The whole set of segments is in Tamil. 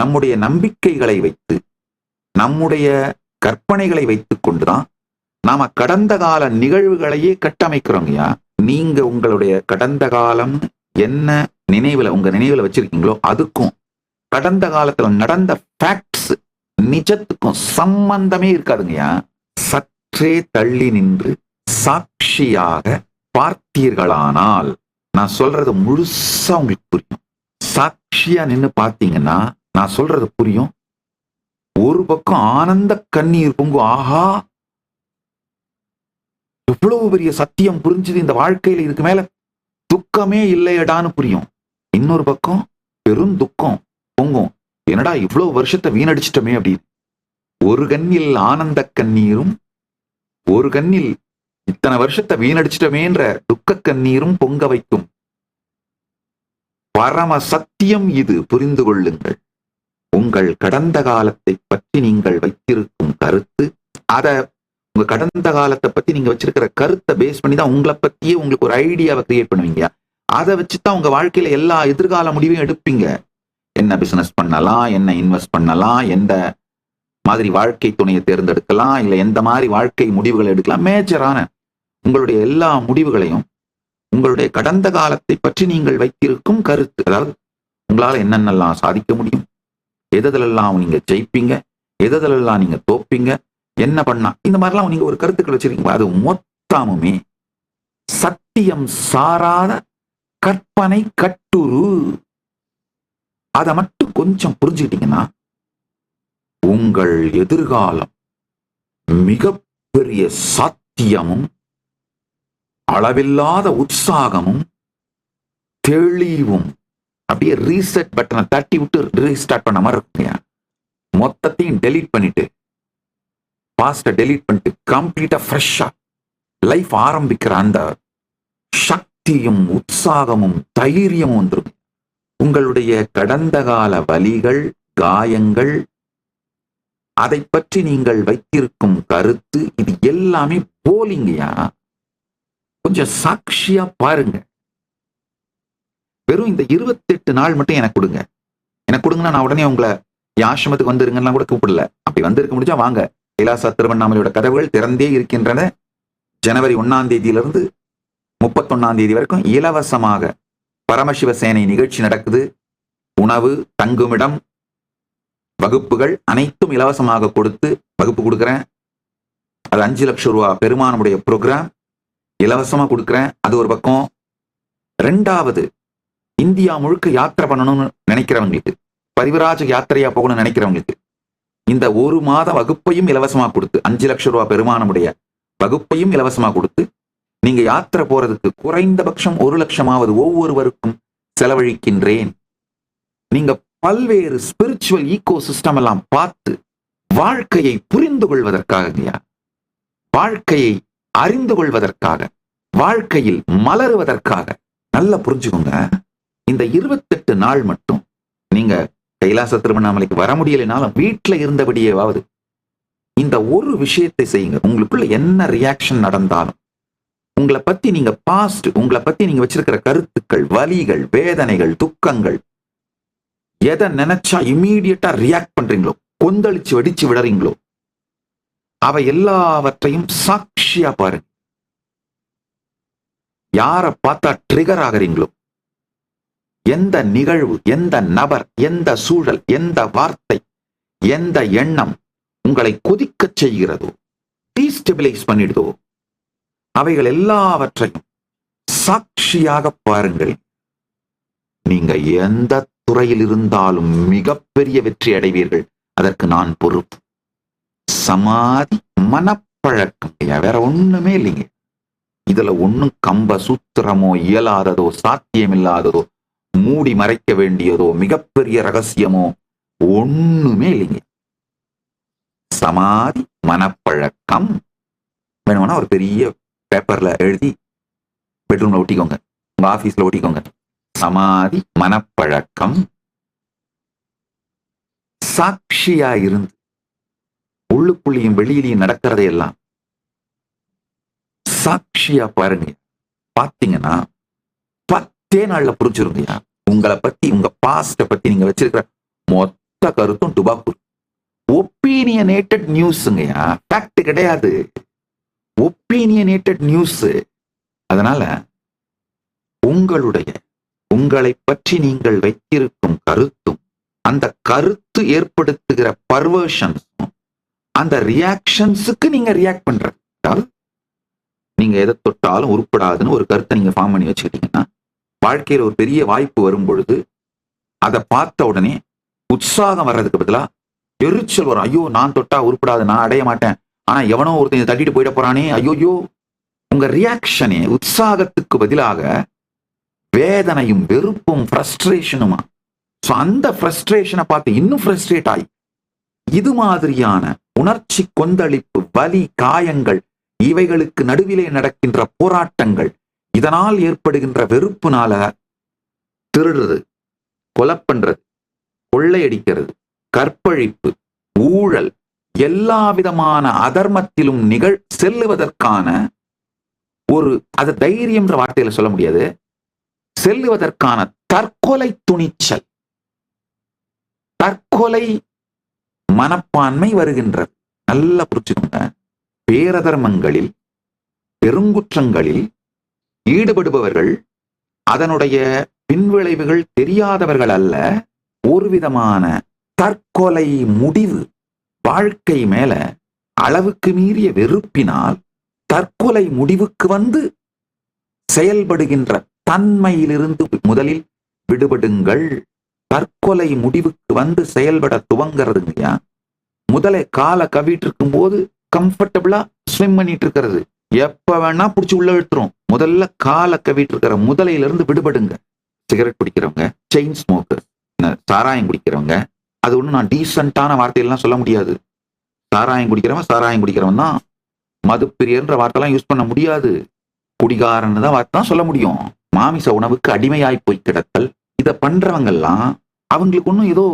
நம்முடைய நம்பிக்கைகளை வைத்து நம்முடைய கற்பனைகளை வைத்துக் கொண்டுதான் நாம கடந்த கால நிகழ்வுகளையே கட்டமைக்கிறோங்கய்யா நீங்க உங்களுடைய கடந்த காலம் என்ன நினைவுல உங்க நினைவுல வச்சிருக்கீங்களோ அதுக்கும் கடந்த காலத்துல நடந்த ஃபேக்ட்ஸ் நிஜத்துக்கும் சம்பந்தமே இருக்காதுங்கய்யா சற்றே தள்ளி நின்று சாட்சியாக பார்த்தீர்களானால் நான் சொல்றது முழுசா உங்களுக்கு புரியும். சாட்சியா நின்று பார்த்தீங்கன்னா நான் சொல்றது புரியும்? ஒரு பக்கம் ஆனந்த கண்ணீர் பொங்கும் ஆஹா! எவ்வளவு பெரிய சத்தியம் புரிஞ்சுது இந்த வாழ்க்கையில இதுக்கு மேல துக்கமே இல்லையடான்னு புரியும். இன்னொரு பக்கம் பெரும் துக்கம் பொங்கும். என்னடா இவ்வளவு வருஷத்தை வீணடிச்சிட்டோமே அப்படின்னு. ஒரு கண்ணில் ஆனந்த கண்ணீரும் ஒரு கண்ணில் இத்தனை வருஷத்தை வீணடிச்சிட்டமேன்ற துக்க கண்ணீரும் பொங்க வைக்கும். பரம சத்தியம் இது புரிந்து கொள்ளுங்கள். உங்கள் கடந்த காலத்தை பற்றி நீங்கள் வைத்திருக்கும் கருத்து அதை உங்க கடந்த காலத்தை பத்தி நீங்க வச்சிருக்கிற கருத்தை பேஸ் பண்ணி தான் உங்களை பத்தியே உங்களுக்கு ஒரு ஐடியாவை கிரியேட் பண்ணுவீங்க. அதை வச்சு தான் உங்க வாழ்க்கையில எல்லா எதிர்கால முடிவையும் எடுப்பீங்க. என்ன பிசினஸ் பண்ணலாம் என்ன இன்வெஸ்ட் பண்ணலாம் எந்த மாதிரி வாழ்க்கை துணையை தேர்ந்தெடுக்கலாம் இல்லை எந்த மாதிரி வாழ்க்கை முடிவுகளை எடுக்கலாம். மேஜரான உங்களுடைய எல்லா முடிவுகளையும் உங்களுடைய கடந்த காலத்தை பற்றி நீங்கள் வைத்திருக்கும் கருத்து. அதாவது உங்களால் என்னென்னலாம் சாதிக்க முடியும்? எதெல்லாம் நீங்க ஜெயிப்பீங்க? எதெல்லாம் நீங்க தோப்பீங்க? என்ன பண்ணா? இந்த மாதிரிலாம் நீங்க ஒரு கருத்துக்கள் வச்சிருக்கீங்க அது மொத்தமுமே சத்தியம் சாராத கற்பனை கட்டுரு. அதை மட்டும் கொஞ்சம் புரிஞ்சுக்கிட்டீங்கன்னா உங்கள் எதிர்காலம் மிகப்பெரிய சாத்தியமும் அளவில்லாத உற்சாகமும் தெளிவும் அப்படியே ரீசெட் பட்டனை தட்டி விட்டு ரீஸ்டார்ட் பண்ண மாதிரி இருக்குங்க. மொத்தத்தையும் டெலீட் பண்ணிட்டு பாஸ்ட டெலீட் பண்ணிட்டு கம்ப்ளீட்டாக ஃப்ரெஷ்ஷாக லைஃப் ஆரம்பிக்கிற அந்த சக்தியும் உற்சாகமும் தைரியமும் வந்துடும் உங்களுடைய கடந்த கால வலிகள் காயங்கள் அதை பற்றி நீங்கள் வைத்திருக்கும் கருத்து இது எல்லாமே போலிங்கயா கொஞ்சம் சாட்சியா பாருங்க. வெறும் இந்த இருபத்தெட்டு நாள் மட்டும் எனக்கு கொடுங்க. எனக்கு கொடுங்கன்னா நான் உடனே உங்களை என் ஆசிரமத்துக்கு வந்துருங்கன்னா கூட கூப்பிடல. அப்படி வந்திருக்க முடிஞ்சா வாங்க. கைலாசா திருவண்ணாமலையோட கதவுகள் திறந்தே இருக்கின்றன. ஜனவரி ஒன்னாம் தேதியிலிருந்து முப்பத்தொன்னாம் தேதி வரைக்கும் இலவசமாக பரமசிவ சேனை நிகழ்ச்சி நடக்குது. உணவு தங்குமிடம் வகுப்புகள் அனைத்தும் இலவசமாக கொடுத்து வகுப்பு கொடுக்குறேன். அது அஞ்சு லட்சம் ரூபா பெருமானுடைய ப்ரோக்ராம் இலவசமாக கொடுக்குறேன். அது ஒரு பக்கம். ரெண்டாவது இந்தியா முழுக்க யாத்திரை பண்ணணும்னு நினைக்கிறவங்களுக்கு பரிவராஜ யாத்திரையா போகணும்னு நினைக்கிறவங்களுக்கு இந்த ஒரு மாத வகுப்பையும் இலவசமா கொடுத்து அஞ்சு லட்சம் ரூபாய் பெருமானமுடைய வகுப்பையும் இலவசமா கொடுத்து நீங்க யாத்திரை போறதுக்கு குறைந்தபட்சம் ஒரு லட்சமாவது ஒவ்வொருவருக்கும் செலவழிக்கின்றேன். நீங்க பல்வேறு ஸ்பிரிச்சுவல் ஈகோ சிஸ்டம் எல்லாம் பார்த்து வாழ்க்கையை புரிந்து கொள்வதற்காக வாழ்க்கையை அறிந்து கொள்வதற்காக வாழ்க்கையில் மலருவதற்காக நல்லா புரிஞ்சுக்கோங்க. இந்த இருபத்தெட்டு நாள் மட்டும் நீங்க கைலாச திருவண்ணாமலைக்கு வர முடியலைனாலும் வீட்டில் இருந்தபடியேவாவது இந்த ஒரு விஷயத்தை செய்யுங்க. உங்களுக்குள்ள என்ன ரியாக்ஷன் நடந்தாலும் உங்களை பத்தி நீங்க பாஸ்ட் உங்களை பத்தி நீங்க வச்சிருக்கிற கருத்துக்கள் வலிகள் வேதனைகள் துக்கங்கள் எதை நினைச்சா இம்மீடியட்டா ரியாக்ட் பண்றீங்களோ கொந்தளிச்சு வெடிச்சு விடறீங்களோ அவை எல்லாவற்றையும் சாட்சியா பாருங்க. யார பார்த்தா ட்ரிகர் ஆகுறீங்களோ எந்த நிகழ்வு எந்த நபர் எந்த சூழல் எந்த வார்த்தை எந்த எண்ணம் உங்களை கொதிக்கச் செய்கிறதோ டீஸ்டெபிலைஸ் பண்ணிடுதோ அவைகள் எல்லாவற்றையும் சாட்சியாக பாருங்கள். நீங்க எந்த துறையில் இருந்தாலும் மிகப்பெரிய வெற்றி அடைவீர்கள். அதற்கு நான் பொறுப்பு. சமாதி மனப்பழக்கம். வேற ஒண்ணுமே இல்லைங்க. இதுல ஒண்ணும் கம்ப சூத்திரமோ இயலாததோ சாத்தியமில்லாததோ மூடி மறைக்க வேண்டியதோ மிகப்பெரிய ரகசியமோ ஒண்ணுமே இல்லைங்க. சமாதி மனப்பழக்கம். வேணும்னா ஒரு பெரிய பேப்பர்ல எழுதி பெட்ரூம்ல ஒட்டிக்கோங்க. உங்க ஆபீஸ்ல ஒட்டிக்கோங்க. சமாதி மனப்பழக்கம். சாட்சியா இருந்து உள்ளுக்குள்ளேயும் வெளியிலையும் நடக்கிறதையெல்லாம் சாட்சியா பாருங்க. பாத்தீங்கன்னா பத்தே நாள்ல புரிஞ்சிருங்கய்யா உங்களை பத்தி உங்க பாஸ்ட பத்தி நீங்க வச்சிருக்கிற மொத்த கருத்தும் டுபாக்கூர் ஒப்பீனியனேட்டட் நியூஸுங்கய்யா ஃபேக்ட் கிடையாது. ஒப்பீனியனேட்டட் நியூஸ் அதனால உங்களுடைய உங்களை பற்றி நீங்கள் வைத்திருக்கும் கருத்தும் அந்த கருத்து ஏற்படுத்துகிற பர்வர்ஷன்ஸும் அந்த ரியாக்ஷன்ஸுக்கு நீங்க ரியாக்ட் பண்றது நீங்க எதை தொட்டாலும் உருப்படாதுன்னு ஒரு கருத்தை நீங்க ஃபார்ம் பண்ணி வச்சுக்கிட்டீங்கன்னா வாழ்க்கையில் ஒரு பெரிய வாய்ப்பு வரும் பொழுது அதை பார்த்த உடனே உற்சாகம் வர்றதுக்கு பதிலா எரிச்சல் வரும். ஐயோ நான் தொட்டா உருப்படாது நான் அடைய மாட்டேன். ஆனா எவனோ ஒருத்தன் தட்டிட்டு போயிட போறானே. ஐயோயோ. உங்க ரியாக்ஷனே உற்சாகத்துக்கு பதிலாக வேதனையும் வெறுப்பும் ஃப்ரஸ்ட்ரேஷனுமா ஸோ அந்த ஃப்ரஸ்ட்ரேஷனை பார்த்து இன்னும் ஃப்ரஸ்ட்ரேட் ஆகி இது மாதிரியான உணர்ச்சி கொந்தளிப்பு வலி காயங்கள் இவைகளுக்கு நடுவிலே நடக்கின்ற போராட்டங்கள் இதனால் ஏற்படுகின்ற வெறுப்புனால திருடுறது கொலை பண்றது கொள்ளையடிக்கிறது கற்பழிப்பு ஊழல் எல்லா விதமான அதர்மத்திலும் நிகழ் செல்லுவதற்கான ஒரு அது தைரியம்ன்ற வார்த்தையில சொல்ல முடியாது. செல்லுவதற்கான தற்கொலை துணிச்சல். தற்கொலை மனப்பான்மை வருகின்றது. நல்லா புரிச்சுக்கோங்க பேரதர்மங்களில் பெருங்குற்றங்களில் ஈடுபடுபவர்கள் அதனுடைய பின்விளைவுகள் தெரியாதவர்கள் அல்ல. ஒரு விதமான தற்கொலை முடிவு வாழ்க்கை மேல அளவுக்கு மீறிய வெறுப்பினால் தற்கொலை முடிவுக்கு வந்து செயல்படுகின்ற தன்மையிலிருந்து முதலில் விடுபடுங்கள். தற்கொலை முடிவுக்கு வந்து செயல்பட துவங்கிறதுங்கய்யா முதலை காலை கவிட்டு இருக்கும் போது கம்ஃபர்டபுளா ஸ்விம் பண்ணிட்டு இருக்கிறது. எப்ப வேணா பிடிச்சி உள்ள இழுத்துரும். முதல்ல காலை கவிட்டு இருக்கிற முதலையில இருந்து விடுபடுங்க. சிகரெட் பிடிக்கிறவங்க செயின் ஸ்மோக்கர் சாராயம் குடிக்கிறவங்க அது ஒன்றும் நான் டீசென்டான வார்த்தையெல்லாம் சொல்ல முடியாது. சாராயம் குடிக்கிறவன் சாராயம் குடிக்கிறவன் தான். மது பிரியன்ற வார்த்தைலாம் யூஸ் பண்ண முடியாது. குடிகாரன்னு தான் வார்த்தை தான் சொல்ல முடியும். மாமிச உணவுக்கு அடிமையாய் போய் கிடத்தல் இதை பண்றவங்கெல்லாம் அவங்களுக்கு ஒன்றும் ஏதோ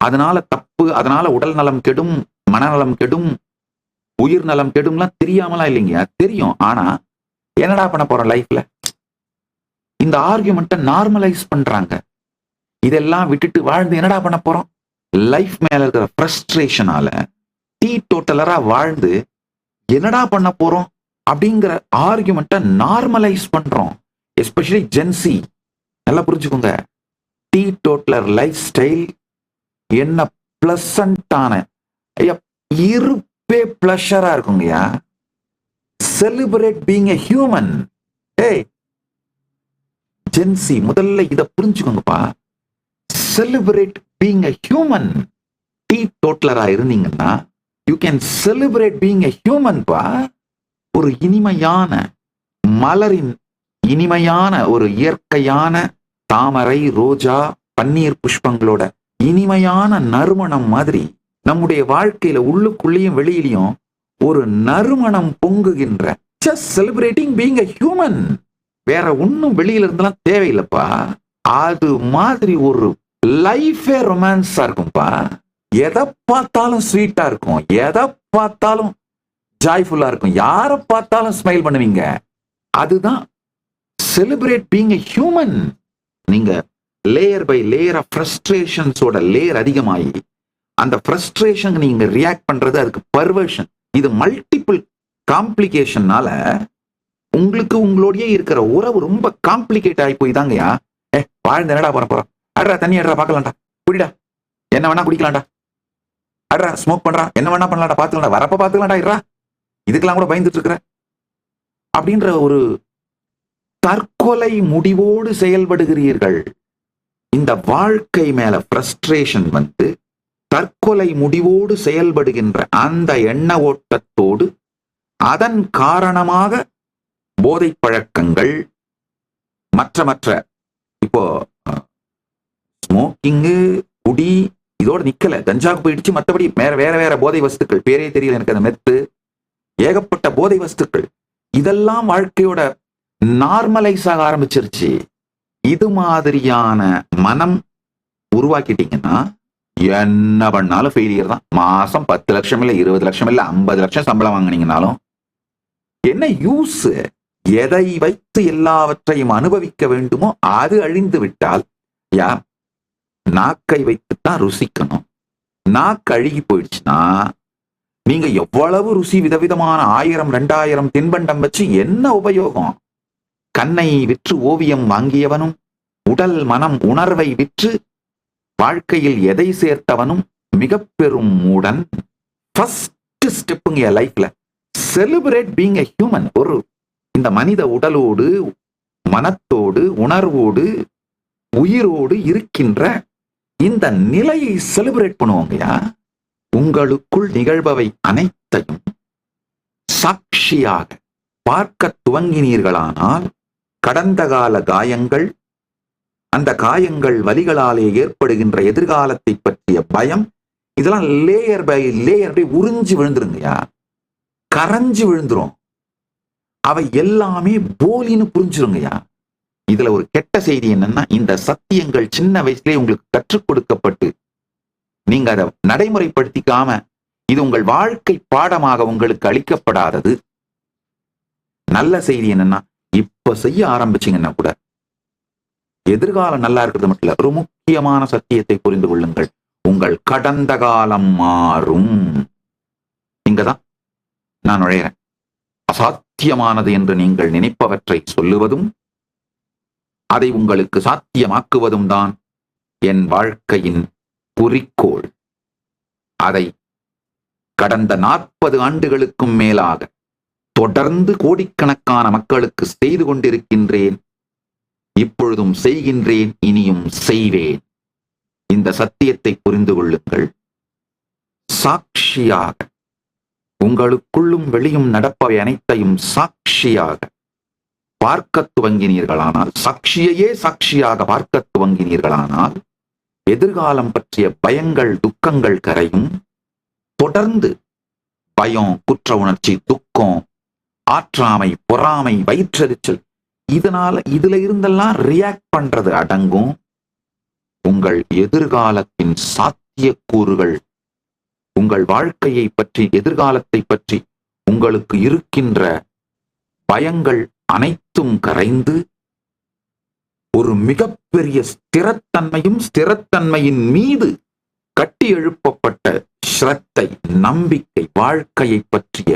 அதனால தப்பு அதனால உடல் நலம் கெடும் மனநலம் கெடும் உயிர் நலம் கெடும்லாம் தெரியாமலாம் இல்லைங்க தெரியும். ஆனா என்னடா பண்ண போறோம் லைஃப்ல இந்த ஆர்கியூமெண்ட்டை நார்மலைஸ் பண்றாங்க. இதெல்லாம் விட்டுட்டு வாழ்ந்து என்னடா பண்ண போறோம்? லைஃப் மேல இருக்கிற ஃப்ரஸ்ட்ரேஷனால டீ டோட்டலரா வாழ்ந்து என்னடா பண்ண போறோம்? அப்படிங்கிற ஆர்கியூமெண்ட்டை நார்மலைஸ் பண்றோம். எஸ்பெஷலி ஜென்சி நல்லா புரிஞ்சுக்கோங்க. டீ டோட்டலர் லைஃப் ஸ்டைல் என்ன பிளசண்டான ஐயா இருப்பே பிளஷரா இருக்குங்கய்யா. செலிப்ரேட் பீங் எ ஹியூமன் ஏய் ஜென்சி முதல்ல இதை புரிஞ்சுக்கோங்கப்பா. செலிப்ரேட் பீங் எ ஹியூமன் டீ டோட்டலரா இருந்தீங்கன்னா you can celebrate being a human பா ஒரு இனிமையான மலரின் இனிமையான ஒரு இயற்கையான தாமரை ரோஜா பன்னீர் புஷ்பங்களோட இனிமையான நறுமணம் மாதிரி நம்முடைய வாழ்க்கையில உள்ளுக்குள்ளேயும் வெளியிலையும் ஒரு நறுமணம் பொங்குகின்ற just celebrating being a human வேற ஒன்னும் வெளியில இருந்தெல்லாம் தேவையில்லைப்பா. அது மாதிரி ஒரு லைஃபே ரொமான்ஸா இருக்கும்ப்பா எதை பார்த்தாலும் ஸ்வீட்டா இருக்கும். எதை பார்த்தாலும் ஜாய்ஃபுல்லா இருக்கும். யாரை பார்த்தாலும் ஸ்மைல் பண்ணுவீங்க? அதுதான் செலிப்ரேட் பீங் எ ஹியூமன் நீங்க லேயர் பை லேயர் ஆஃப் ஃப்ரஸ்ட்ரேஷன்ஸோட லேயர் அதிகமாகி அந்த ஃப்ரஸ்ட்ரேஷன் நீங்க ரியாக்ட் பண்றது அதுக்கு பர்வர்ஷன் இது மல்டிபிள் காம்ப்ளிகேஷன்னால உங்களுக்கு உங்களோடயே இருக்கிற உறவு ரொம்ப காம்ப்ளிகேட் ஆகி போய் தாங்கயா ஏ வாழ்ந்து என்னடா போற போறோம்? அட்ரா தண்ணி அட்ரா பார்க்கலாம்டா. குடிடா. என்ன வேணா குடிக்கலாம்டா. அட்ரா ஸ்மோக் பண்றா. என்ன வேணா பண்ணலாம்டா பாத்துக்கலாம்டா வரப்ப பார்த்துக்கலாம்டா இட்ரா இதுக்கெல்லாம் கூட பயந்துட்டு இருக்கிற. அப்படின்ற ஒரு தற்கொலை முடிவோடு செயல்படுகிறீர்கள். இந்த வாழ்க்கை மேல ஃப்ரஸ்ட்ரேஷன் வந்து தற்கொலை முடிவோடு செயல்படுகின்ற அந்த எண்ண ஓட்டத்தோடு அதன் காரணமாக போதை பழக்கங்கள் மற்ற மற்ற இப்போ ஸ்மோக்கிங்கு குடி இதோட நிக்கல. கஞ்சாக்கு போயிடுச்சு. மற்றபடி வேற வேற வேற போதை வஸ்துக்கள். பேரே தெரியல எனக்கு அந்த மெத்து. ஏகப்பட்ட போதை வஸ்துக்கள். இதெல்லாம் வாழ்க்கையோட நார்மலைஸ் ஆக ஆரம்பிச்சிருச்சு. இது மாதிரியான மனம் உருவாக்கிட்டீங்கன்னா என்ன பண்ணாலும் ஃபெயிலியர் தான். மாசம் பத்து லட்சம் இல்லை இருபது லட்சம் இல்லை ஐம்பது லட்சம் சம்பளம் வாங்கினீங்கனாலும் என்ன யூஸ் எதை வைத்து எல்லாவற்றையும் அனுபவிக்க வேண்டுமோ அது அழிந்து விட்டால் யா நாக்கை வைத்துத்தான் ருசிக்கணும். நாக்கு அழுகி போயிடுச்சுன்னா நீங்க எவ்வளவு ருசி விதவிதமான ஆயிரம் ரெண்டாயிரம் தின்பண்டம் வச்சு என்ன உபயோகம்? கண்ணை விற்று ஓவியம் வாங்கியவனும் உடல் மனம் உணர்வை விற்று வாழ்க்கையில் எதை சேர்த்தவனும் மிக பெரும் மூடன் ஃபர்ஸ்ட் ஸ்டெப்புங்க என் லைஃப்ல செலிப்ரேட் பீங் எ ஹியூமன் ஒரு இந்த மனித உடலோடு மனத்தோடு உணர்வோடு உயிரோடு இருக்கின்ற இந்த நிலையை செலிப்ரேட் பண்ணுவோங்கயா உங்களுக்குள் நிகழ்பவை அனைத்தையும் சாட்சியாக பார்க்க துவங்கினீர்களானால் கடந்த கால காயங்கள் அந்த காயங்கள் வலிகளாலே ஏற்படுகின்ற எதிர்காலத்தை பற்றிய பயம் இதெல்லாம் லேயர் பை லேயர் அப்படியே உறிஞ்சு விழுந்துருங்கய்யா கரைஞ்சு விழுந்துரும். அவை எல்லாமே போலின்னு புரிஞ்சிருங்கய்யா இதுல ஒரு கெட்ட செய்தி என்னன்னா இந்த சத்தியங்கள் சின்ன வயசுலேயே உங்களுக்கு கற்றுக் கொடுக்கப்பட்டு நீங்க அதை நடைமுறைப்படுத்திக்காம இது உங்கள் வாழ்க்கை பாடமாக உங்களுக்கு அளிக்கப்படாதது. நல்ல செய்தி என்னன்னா இப்ப செய்ய ஆரம்பிச்சீங்கன்னா கூட எதிர்காலம் நல்லா இருக்கிறது மட்டும் இல்ல ஒரு முக்கியமான சத்தியத்தை புரிந்து கொள்ளுங்கள். உங்கள் கடந்த காலம் மாறும். இங்கதான் நான் நுழையிறேன். அசாத்தியமானது என்று நீங்கள் நினைப்பவற்றை சொல்லுவதும் அதை உங்களுக்கு சாத்தியமாக்குவதும் தான் என் வாழ்க்கையின் குறிக்கோள். அதை கடந்த நாற்பது ஆண்டுகளுக்கும் மேலாக தொடர்ந்து கோடிக்கணக்கான மக்களுக்கு செய்து கொண்டிருக்கின்றேன். இப்பொழுதும் செய்கின்றேன் இனியும் செய்வேன். இந்த சத்தியத்தை புரிந்து கொள்ளுங்கள். சாட்சியாக. உங்களுக்குள்ளும் வெளியும் நடப்பவை அனைத்தையும் சாட்சியாக. பார்க்க துவங்கினீர்களானால் சாட்சியையே சாட்சியாக பார்க்க துவங்கினீர்களானால் எதிர்காலம் பற்றிய பயங்கள் துக்கங்கள் கரையும் தொடர்ந்து பயம் குற்ற உணர்ச்சி துக்கம் ஆற்றாமை பொறாமை வயிற்றெரிச்சல் இதனால இதுல இருந்தெல்லாம் ரியாக்ட் பண்றது அடங்கும். உங்கள் எதிர்காலத்தின் சாத்தியக்கூறுகள் உங்கள் வாழ்க்கையை பற்றி எதிர்காலத்தை பற்றி உங்களுக்கு இருக்கின்ற பயங்கள் அனைத்தும் கரைந்து ஒரு மிகப்பெரிய ஸ்திரத்தன்மையும் ஸ்திரத்தன்மையின் மீது கட்டி எழுப்பப்பட்ட ஸ்ரத்தை நம்பிக்கை வாழ்க்கையை பற்றிய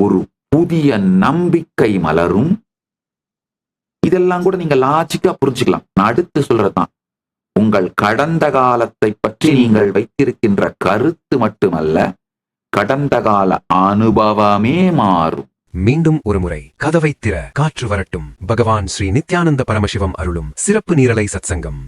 ஒரு புதிய நம்பிக்கை மலரும். இதெல்லாம் கூட நீங்க லாஜிக்கா புரிஞ்சுக்கலாம். நான் அடுத்து சொல்றதுதான். உங்கள் கடந்த காலத்தை பற்றி நீங்கள் வைத்திருக்கின்ற கருத்து மட்டுமல்ல கடந்த கால அனுபவமே மாறும். மீண்டும் ஒருமுறை கதவை திற காற்று வரட்டும். பகவான் ஸ்ரீ நித்யானந்த பரமசிவம் அருளும் சிறப்பு நீரலை சத்சங்கம்.